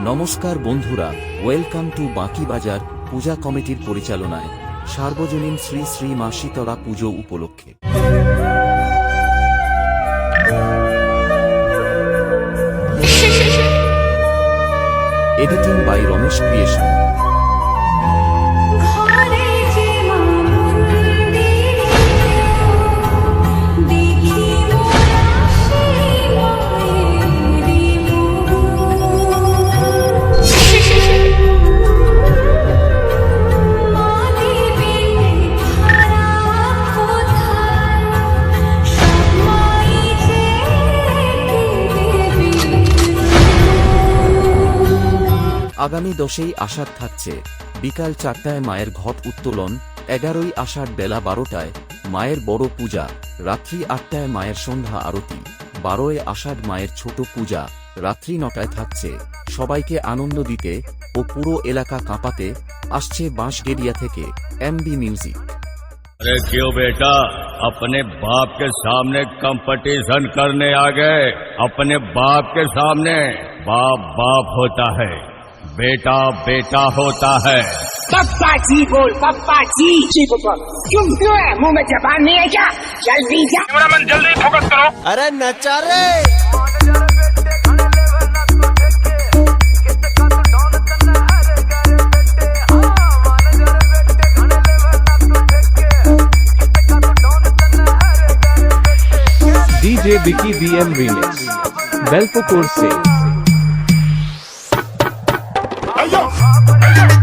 নমস্কার বন্ধুরা welcome to বাকি বাজার পূজা কমিটির পরিচালনায় সার্বজনীন শ্রী শ্রী মা শীতলা পুজো উপলক্ষে। Editing by Ramesh creation. আগামী দশেই আষাঢ় থাকছে বিকাল চারটায় মায়ের ঘট উত্তোলন এগারোই আষাঢ় বেলা বারোটায় মায়ের বড় পূজা রাত্রি আটটায় মায়ের সন্ধ্যা আরতি বারোয় আষাঢ় মায়ের ছোট পূজা রাত্রি নটায় থাকছে সবাইকে আনন্দ দিতে ও পুরো এলাকা কাঁপাতে আসছে বাঁশগেরিয়া থেকে এমবি মিউজিক अरे क्यों बेटा अपने बाप के सामने कंपटीशन करने आ गए अपने बाप के सामने बाप बाप होता है बेटा बेटा होता है। पप्पा जी बोल पप्पा जी। जी बोल। क्यों क्यों है? मुँह में जबान नहीं है क्या? जल्दी जा। कैमरामैन जल्दी फोकस करो। अरे नचा रे DJ Vicky DM Remix. Belpokor se yo.